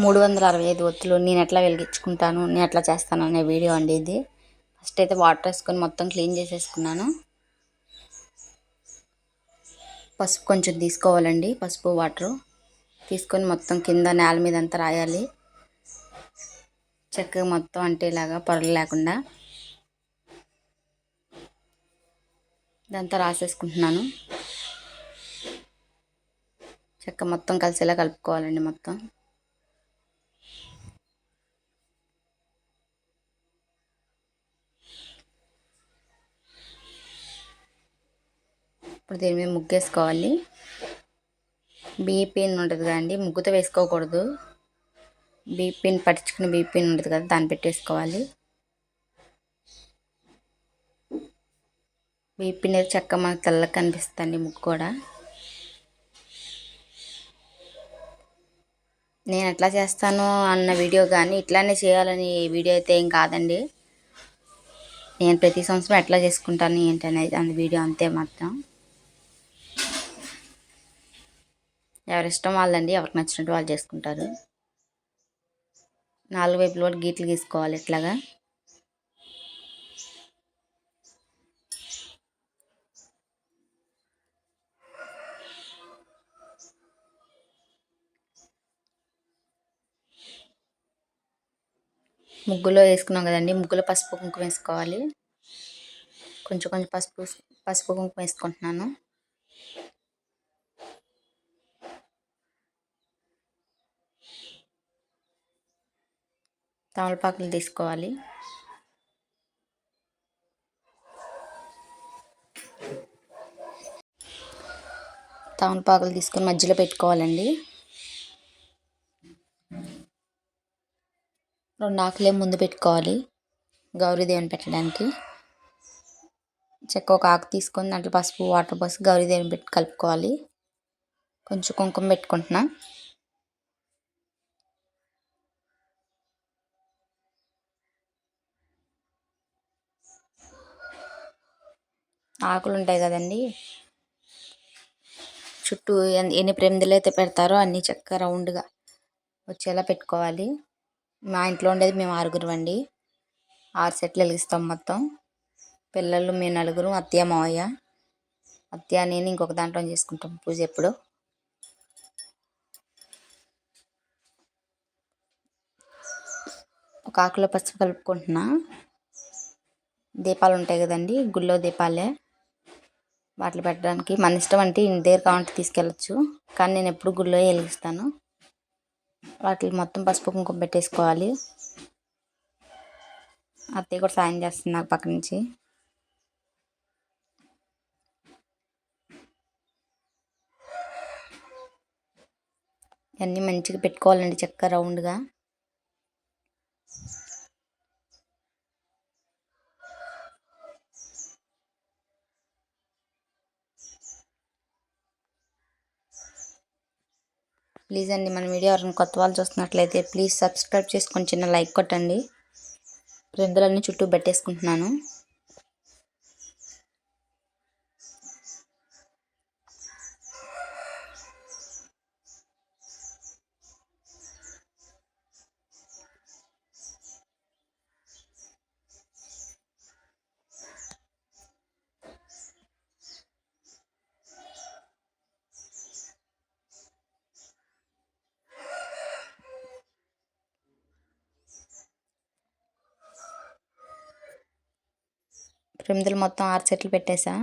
మూడు వందల అరవై ఐదు ఒత్తులు నేను ఎట్లా వెలిగించుకుంటాను నేను ఎట్లా చేస్తాను అనే వీడియో అండి ఇది. ఫస్ట్ అయితే వాటర్ వేసుకొని మొత్తం క్లీన్ చేసేసుకున్నాను. పసుపు కొంచెం తీసుకోవాలండి పసుపు వాటరు తీసుకొని మొత్తం కింద నేల మీద అంతా రాయాలి. చక్కగా మొత్తం అంటే ఇలాగా పొరలు లేకుండా. ఇదంతా రాసేసుకుంటున్నాను. చెక్క మొత్తం కలిసేలా కలుపుకోవాలండి మొత్తం. ఇప్పుడు దీని మీద ముగ్గేసుకోవాలి. బీపీన్ ఉంటుంది కదండి ముగ్గుతో వేసుకోకూడదు. బీపీన్ పట్టించుకుని బీపీన్ ఉంటుంది కదా దాన్ని పెట్టేసుకోవాలి. బీపీన్ అయితే చక్క మనకు తెల్లగా కనిపిస్తుంది ముగ్గు కూడా. నేను ఎట్లా చేస్తాను అన్న వీడియో కానీ ఇట్లానే చేయాలని వీడియో అయితే ఏం కాదండి. నేను ప్రతి సంవత్సరం ఎట్లా చేసుకుంటాను ఏంటనేది అంత వీడియో అంతే మాత్రం. ఎవరి ఇష్టం వాళ్ళండి ఎవరికి నచ్చినట్టు వాళ్ళు చేసుకుంటారు. నాలుగు వైపులు కూడా గీట్లు గీసుకోవాలి ఇట్లాగా. ముగ్గులో వేసుకున్నాం కదండి ముగ్గులో పసుపు కుంకుమ వేసుకోవాలి. కొంచెం కొంచెం పసుపు పసుపు కుంకుమ వేసుకుంటున్నాను. తమలపాకులు తీసుకోవాలి. తమలపాకులు తీసుకొని మధ్యలో పెట్టుకోవాలండి. రెండు ఆకులే ముందు పెట్టుకోవాలి. గౌరీదేవిని పెట్టడానికి. చెక్క ఒక ఆకు తీసుకొని దాంట్లో పసుపు వాటర్ పోసి గౌరీదేవిని పెట్టి కలుపుకోవాలి. కొంచెం కుంకుమ పెట్టుకుంటున్నా. ఆకులు ఉంటాయి కదండి. చుట్టూ ఎన్ని ప్రేమిదలు అయితే పెడతారో అన్ని చక్కగా రౌండ్గా వచ్చేలా పెట్టుకోవాలి. మా ఇంట్లో ఉండేది మేము ఆరుగురు అండి ఆరు సెట్లు వెలిగిస్తాం మొత్తం. పిల్లలు మేము నలుగురు అత్తయ్య మావయ్య. అత్తయ్య నేను ఇంకొక దాంట్లో చేసుకుంటాం పూజ ఎప్పుడు. ఒక ఆకులో పసుపు కలుపుకుంటున్నా. దీపాలు ఉంటాయి కదండి గుళ్ళో దీపాలే. బాటిల్ పెట్టడానికి. మన ఇష్టం అంటే ఇంటి దగ్గర కావాలంటే తీసుకెళ్ళచ్చు. కానీ నేను ఎప్పుడు గుళ్ళో వెలిగిస్తాను. వాటికి మొత్తం పసుపు కుంకుమ పెట్టేసుకోవాలి. అత్తయ్య కూడా సాయం చేస్తుంది నాకు పక్క నుంచి. అన్నీ మంచిగా పెట్టుకోవాలండి చెక్క రౌండ్గా. ప్లీజ్ అండి మన వీడియో ఎవరైనా కొత్త వాళ్ళు చూస్తున్నట్లయితే ప్లీజ్ సబ్స్క్రైబ్ చేసుకొని చిన్న లైక్ కొట్టండి. ప్రిందులన్నీ చుట్టూ పెట్టేసుకుంటున్నాను. ప్రమిదలు మొత్తం ఆరు సెట్లు పెట్టేసా.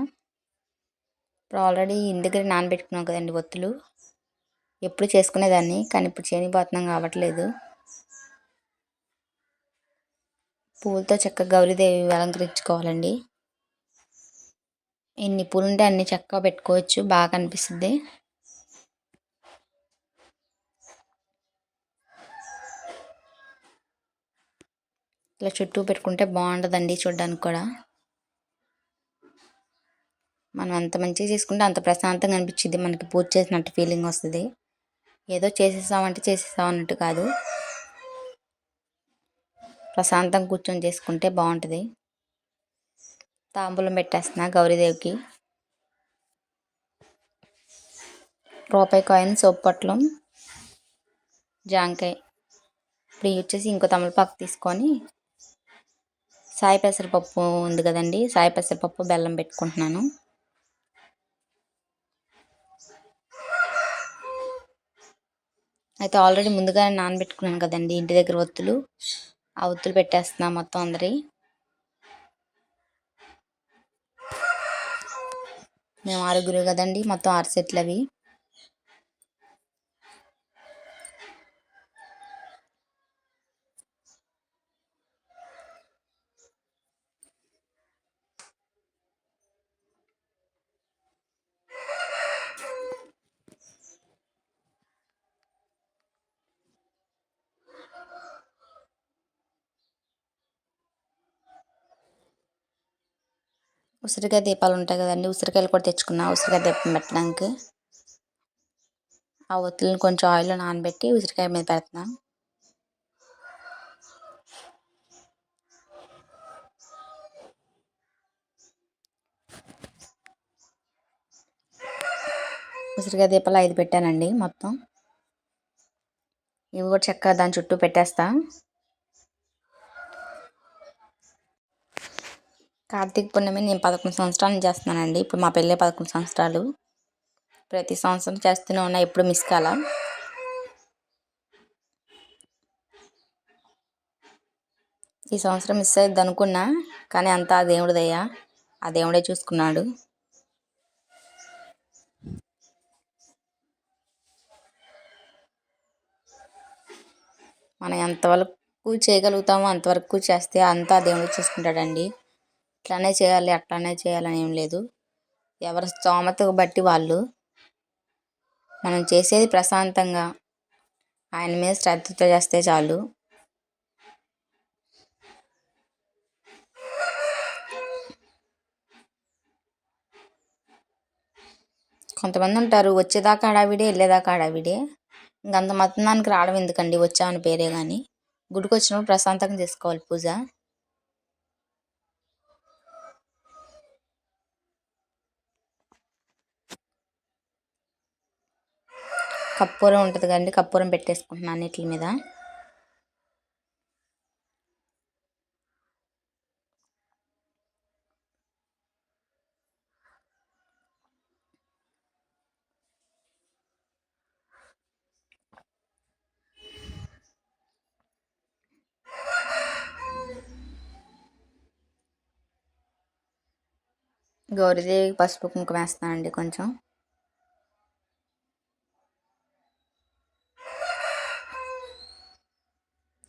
ఇప్పుడు ఆల్రెడీ ఇంటి దగ్గర నానబెట్టుకున్నాం కదండి ఒత్తులు. ఎప్పుడు చేసుకునేదాన్ని కానీ ఇప్పుడు చేయనిపోతున్నాం కావట్లేదు. పూలతో చక్కగా గౌరీదేవి అలంకరించుకోవాలండి. ఎన్ని పూలు ఉంటే అన్ని చక్కగా పెట్టుకోవచ్చు బాగా అనిపిస్తుంది. ఇలా చుట్టూ పెట్టుకుంటే బాగుంటుందండి చూడడానికి కూడా. మనం ఎంత మంచిగా చేసుకుంటే అంత ప్రశాంతంగా అనిపించింది మనకి పూజ చేసినట్టు ఫీలింగ్ వస్తుంది. ఏదో చేసేసామంటే చేసేసాం అన్నట్టు కాదు. ప్రశాంతంగా కూర్చొని చేసుకుంటే బాగుంటుంది. తాంబూలం పెట్టేస్తున్నా గౌరీదేవికి. రూపాయి కాయిన్ సోప్ పట్లం జాంకాయ. ఇప్పుడు వచ్చేసి ఇంకో తమలపాకు తీసుకొని సాయి పెసరపప్పు ఉంది కదండి. సాయి పెసరపప్పు బెల్లం పెట్టుకుంటున్నాను. అయితే ఆల్రెడీ ముందుగానే నానబెట్టుకున్నాను కదండి ఇంటి దగ్గర ఒత్తులు. ఆ ఒత్తులు పెట్టేస్తున్నా మొత్తం అందరి. మేము ఆరుగురు కదండి మొత్తం ఆరు సెట్లు అవి ఉసిరికాయ దీపాలు ఉంటాయి కదండి ఉసిరికాయలు కూడా తెచ్చుకున్నా ఉసిరికాయ దీపం పెట్టడానికి ఆ ఒత్తులను కొంచెం ఆయిల్లో నానబెట్టి ఉసిరికాయ మీద పెడుతున్నాను ఉసిరికాయ దీపాలు ఐదు పెట్టానండి మొత్తం. ఇవి కూడా చక్కగా దాని చుట్టూ పెట్టేస్తా. కార్తీక పున్నమి నేను పదకొండు సంవత్సరాల నుంచి చేస్తున్నానండి. ఇప్పుడు మా పెళ్ళి పదకొండు సంవత్సరాలు. ప్రతి సంవత్సరం చేస్తూనే ఉన్నా ఎప్పుడు మిస్ కాల. ఈ సంవత్సరం మిస్ అయ్యిద్ది అనుకున్నా కానీ అంతా ఆ దేవుడిదయ్యా ఆ దేవుడే చూసుకున్నాడు. మనం ఎంతవరకు చేయగలుగుతామో అంతవరకు చేస్తే అంతా దేవుడు చూసుకుంటాడండి. ఇట్లానే చేయాలి అట్లానే చేయాలని ఏం లేదు. ఎవరి స్తోమతకు బట్టి వాళ్ళు మనం చేసేది ప్రశాంతంగా. ఆయన మీద శ్రద్ధతో చేస్తే చాలు. కొంతమంది ఉంటారు వచ్చేదాకా హడావిడే వెళ్ళేదాకా హడావిడే. ఇంకంత మతందానికి రావడం ఎందుకండి? వచ్చామని పేరే కానీ గుడికి వచ్చినప్పుడు ప్రశాంతంగా చేసుకోవాలి పూజ. కప్పూరం ఉంటుంది కదండి కప్పూరం పెట్టేసుకుంటున్నాను అన్నిటి మీద. గౌరీదేవికి పసుపు కుంకుమ వేస్తానండి కొంచెం.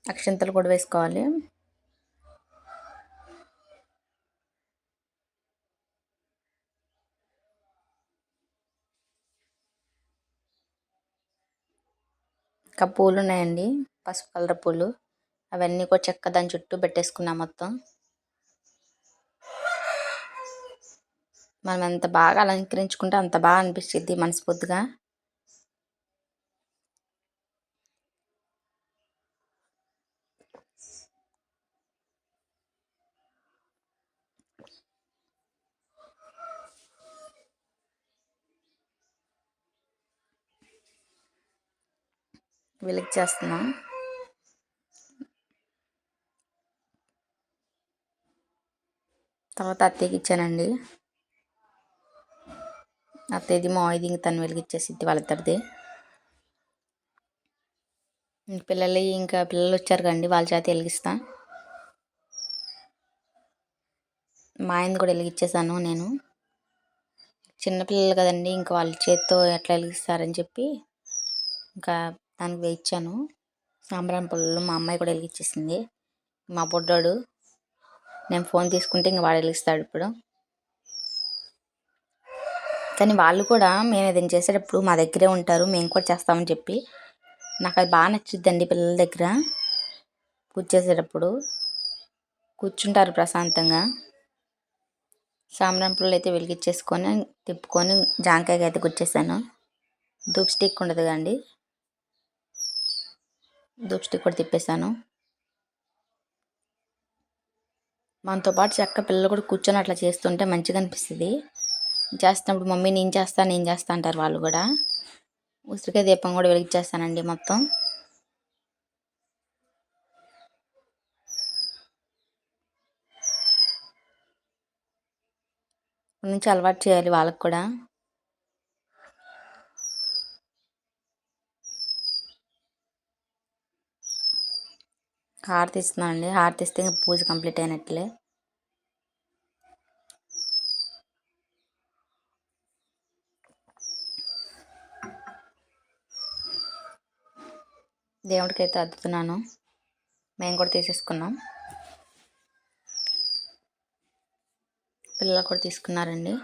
అక్షంతలు కూడా వేసుకోవాలి. ఇంకా పూలు ఉన్నాయండి. పసుపు కలర్ పూలు. అవన్నీ కూడా చెక్క దాని చుట్టూ పెట్టేసుకున్నాం మొత్తం. మనం ఎంత బాగా అలంకరించుకుంటే అంత బాగా అనిపిస్తుంది మనస్ఫూర్తిగా. వెలికి చేస్తున్నాం తర్వాత అత్తయ్యకి ఇచ్చానండి. అత్తయ్యది మావిది ఇంక తను వెలిగిచ్చేసిద్ది వాళ్ళిద్దరిది. పిల్లలు ఇంకా పిల్లలు వచ్చారు కండి వాళ్ళ చేత వెలిగిస్తా. మా ఆయనది కూడా వెలిగిచ్చేసాను నేను. చిన్నపిల్లలు కదండి ఇంకా వాళ్ళ చేత్తో ఎట్లా వెలిగిస్తారని చెప్పి ఇంకా దానికి వేయించాను సాంబ్రాణి పళ్ళు మా అమ్మాయి కూడా వెలిగించేసింది. మా బొడ్డోడు నేను ఫోన్ తీసుకుంటే ఇంక వాడు వెలిగిస్తాడు ఇప్పుడు. కానీ వాళ్ళు కూడా మేము ఏదైనా చేసేటప్పుడు మా దగ్గరే ఉంటారు మేము కూడా చేస్తామని చెప్పి. నాకు అది బాగా నచ్చుద్దండి పిల్లల దగ్గర పూజ చేసేటప్పుడు. కూర్చుంటారు ప్రశాంతంగా. సాంబ్రాణి పుల్లలు అయితే వెలిగించేసుకొని తిప్పుకొని జాంకాయకి అయితే గుచ్చేసాను. ధూప్ స్టిక్ ఉండదు కండి దూప్స్టిక్ కూడా తిప్పేశాను. మనతో పాటు చక్క పిల్లలు కూడా కూర్చొని అట్లా చేస్తుంటే మంచిగా అనిపిస్తుంది. చేస్తున్నప్పుడు మమ్మీ నేను చేస్తా నేను చేస్తా అంటారు వాళ్ళు కూడా. ఉసిరికాయ దీపం కూడా వెలిగించేస్తానండి మొత్తం. నుంచి అలవాటు చేయాలి వాళ్ళకి కూడా. హారతి ఇస్తున్నాను అండి. హారతి ఇస్తే పూజ కంప్లీట్ అయినట్లే. దేవుడికి అయితే అద్దుతున్నాను. మేము కూడా తీసేసుకున్నాం. పిల్లలు కూడా తీసుకున్నారండి.